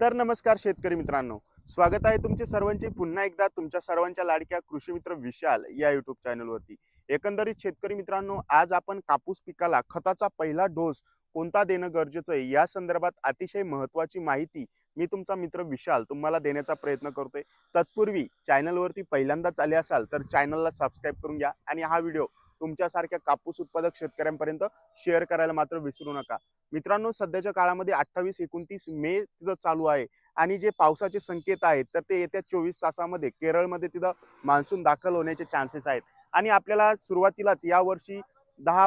तर नमस्कार शेतकरी मित्रांनो. स्वागत आहे तुमचे सर्वांचे. पुन्हा एकदा तुमच्या सर्वांच्या लाडक्या कृषी मित्र विशाल या युट्यूब चॅनलवरती एकंदरीत शेतकरी मित्रांनो आज आपण कापूस पिकाला खताचा पहिला डोस कोणता देणं गरजेचं आहे? या संदर्भात अतिशय महत्वाची माहिती मी तुमचा मित्र विशाल तुम्हाला देण्याचा प्रयत्न करतोय. तत्पूर्वी चॅनलवरती पहिल्यांदाच आले असाल तर चॅनलला सबस्क्राईब करून घ्या आणि हा व्हिडिओ तुमच्यासारख्या कापूस उत्पादक शेतकऱ्यांपर्यंत शेअर करायला मात्र विसरू नका. मित्रांनो सध्याच्या काळामध्ये अठ्ठावीस एकोणतीस मे तिथं चालू आहे. आणि जे पावसाचे संकेत आहेत तर ते येत्या चोवीस तासामध्ये केरळमध्ये तिथं मान्सून दाखल होण्याचे चान्सेस आहेत. आणि आपल्याला सुरुवातीलाच या वर्षी दहा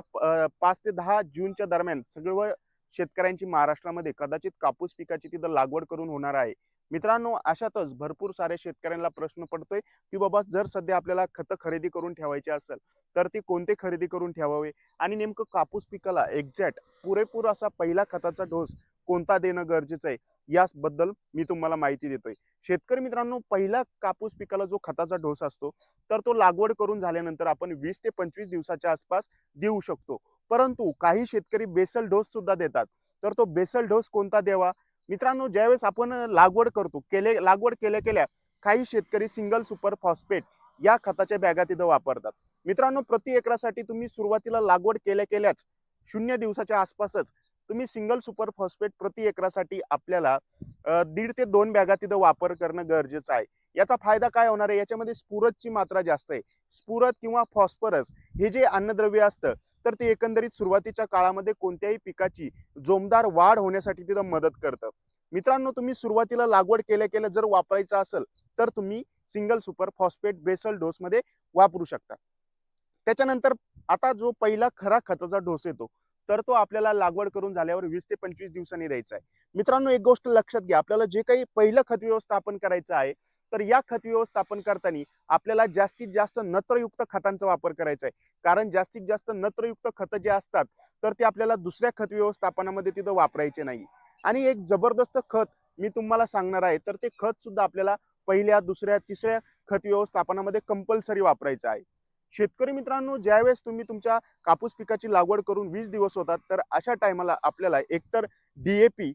पाच ते दहा जूनच्या दरम्यान सगळं शेतकऱ्यांची महाराष्ट्रामध्ये कदाचित कापूस पिकाची तिथं लागवड करून होणार आहे. मित्रांनो अशातच भरपूर साऱ्या शेतकऱ्यांना प्रश्न पडतोय की बाबा जर सध्या आपल्याला खतं खरेदी करून ठेवायची असेल तर ती कोणते खरेदी करून ठेवावे? आणि नेमकं कापूस पिकाला एक्झॅक्ट पुरेपूर असा पहिला खताचा डोस कोणता देणं गरजेचं आहे याबद्दल मी तुम्हाला माहिती देतोय. शेतकरी मित्रांनो पहिला कापूस पिकाला जो खताचा डोस असतो तर तो लागवड करून झाल्यानंतर आपण वीस ते पंचवीस दिवसाच्या आसपास देऊ शकतो. परंतु काही शेतकरी बेसल डोस सुद्धा देतात. तर तो बेसल डोस कोणता द्यावा? मित्रांनो ज्यावेळेस आपण लागवड करतो केले लागवड केल्या केल्या काही शेतकरी सिंगल सुपर फॉस्फेट या खताच्या बॅगा तिथं वापरतात. मित्रांनो प्रति एकरासाठी तुम्ही सुरुवातीला लागवड केल्या केल्याच शून्य दिवसाच्या आसपासच तुम्ही सिंगल सुपर फॉस्फेट प्रति एकरासाठी आपल्याला दीड ते दोन बॅगा तिथं वापर करणं गरजेचं आहे. याचा फायदा काय होणार आहे? याच्यामध्ये स्फुरतची मात्रा जास्त आहे. स्फुरद किंवा फॉस्फरस हे जे अन्नद्रव्य असतं तर ते एकंदरीत सुरुवातीच्या काळामध्ये कोणत्याही पिकाची जोमदार वाढ होण्यासाठी तिथं मदत करतं. मित्रांनो तुम्ही सुरुवातीला लागवड केल्या केल्या जर वापरायचं असेल तर तुम्ही सिंगल सुपर फॉस्फेट बेसल डोसमध्ये वापरू शकता. त्याच्यानंतर आता जो पहिला खरा खताचा डोस येतो तर तो आपल्याला लागवड करून झाल्यावर वीस ते पंचवीस दिवसांनी द्यायचा आहे. मित्रांनो एक गोष्ट लक्षात घ्या आपल्याला जे काही पहिलं खत व्यवस्थापन करायचं आहे तर या खत व्यवस्थापन करताना आपल्याला जास्तीत जास्त नत्रयुक्त खतांचा वापर करायचा आहे. कारण जास्तीत जास्त नत्रयुक्त खतं जे असतात तर ते आपल्याला दुसऱ्या खत व्यवस्थापनामध्ये तिथं वापरायचे नाही. आणि एक जबरदस्त खत मी तुम्हाला सांगणार आहे तर ते खत सुद्धा आपल्याला पहिल्या दुसऱ्या तिसऱ्या खत व्यवस्थापनामध्ये कंपल्सरी वापरायचं आहे. शेतकरी मित्रांनो ज्यावेळेस तुम्ही तुमच्या कापूस पिकाची लागवड करून वीस दिवस होतात तर अशा टायमाला आपल्याला एकतर डी ए पी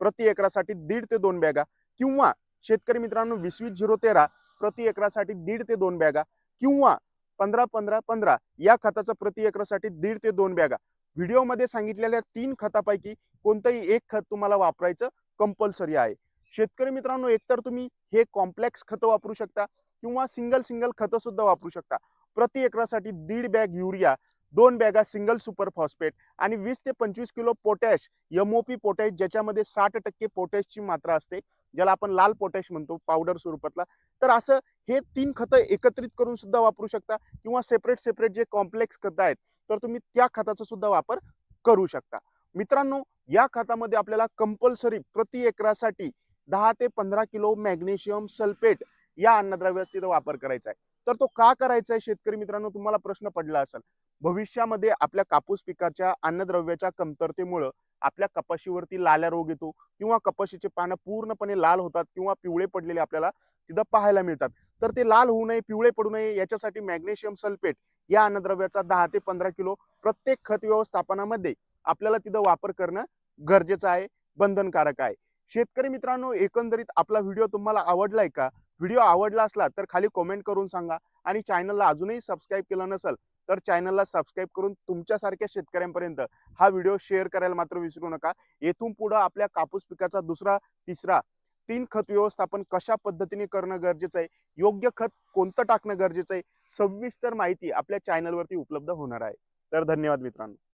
प्रति एकरासाठी दीड ते दोन बॅगा किंवा शेतकरी मित्रांनो वीस वीस झिरो तेरा प्रति एकरासाठी दीड ते दोन बॅगा किंवा पंधरा पंधरा पंधरा या खताचा प्रति एकरासाठी दीड ते दोन बॅगा. व्हिडिओमध्ये सांगितलेल्या तीन खतापैकी कोणतंही एक खत तुम्हाला वापरायचं कंपल्सरी आहे. शेतकरी मित्रांनो एकतर तुम्ही हे कॉम्प्लेक्स खतं वापरू शकता किंवा सिंगल सिंगल खतं सुद्धा वापरू शकता. प्रति एकरासाठी दीड बॅग युरिया दोन बॅगा सिंगल सुपर फॉस्फेट आणि वीस ते पंचवीस किलो पोटॅश एमओपी पोटॅश ज्याच्यामध्ये साठ टक्के पोटॅशची मात्रा असते ज्याला आपण लाल पोटॅश म्हणतो पावडर स्वरूपातला. तर असं हे तीन खतं एकत्रित करून सुद्धा वापरू शकता किंवा सेपरेट सेपरेट जे कॉम्प्लेक्स खतं आहेत तर तुम्ही त्या खताचा सुद्धा वापर करू शकता. मित्रांनो या खतामध्ये आपल्याला कंपल्सरी प्रति एकरासाठी दहा ते पंधरा किलो मॅग्नेशियम सल्फेट या अन्नद्रव्याचा वापर करायचा आहे. तर तो का करायचा आहे शेतकरी मित्रांनो? तुम्हाला प्रश्न पडला असेल. भविष्यामध्ये आपल्या कापूस पिकाच्या अन्नद्रव्याच्या कमतरतेमुळं आपल्या कपाशीवरती लाल्या रोग येतो किंवा कपाशीचे पानं पूर्णपणे लाल होतात किंवा पिवळे पडलेले आपल्याला तिथं पाहायला मिळतात. तर ते लाल होऊ नये पिवळे पडू नये याच्यासाठी मॅग्नेशियम सल्फेट या अन्नद्रव्याचा दहा ते पंधरा किलो प्रत्येक खत व्यवस्थापनामध्ये आपल्याला तिथं वापर करणं गरजेचं आहे बंधनकारक आहे. शेतकरी मित्रांनो एकंदरीत आपला व्हिडिओ तुम्हाला आवडलाय का? व्हिडिओ आवडला असला तर खाली कमेंट करून सांगा आणि चॅनलला अजूनही सबस्क्राईब केलं नसेल तर चॅनलला सबस्क्राईब करून तुमच्यासारख्या शेतकऱ्यांपर्यंत हा व्हिडिओ शेअर करायला मात्र विसरू नका. येथून पुढं आपल्या कापूस पिकाचा दुसरा तिसरा तीन खत व्यवस्थापन कशा पद्धतीने करणं गरजेचं आहे? योग्य खत कोणतं टाकणं गरजेचं आहे? सविस्तर माहिती आपल्या चॅनलवरती उपलब्ध होणार आहे. तर धन्यवाद मित्रांनो.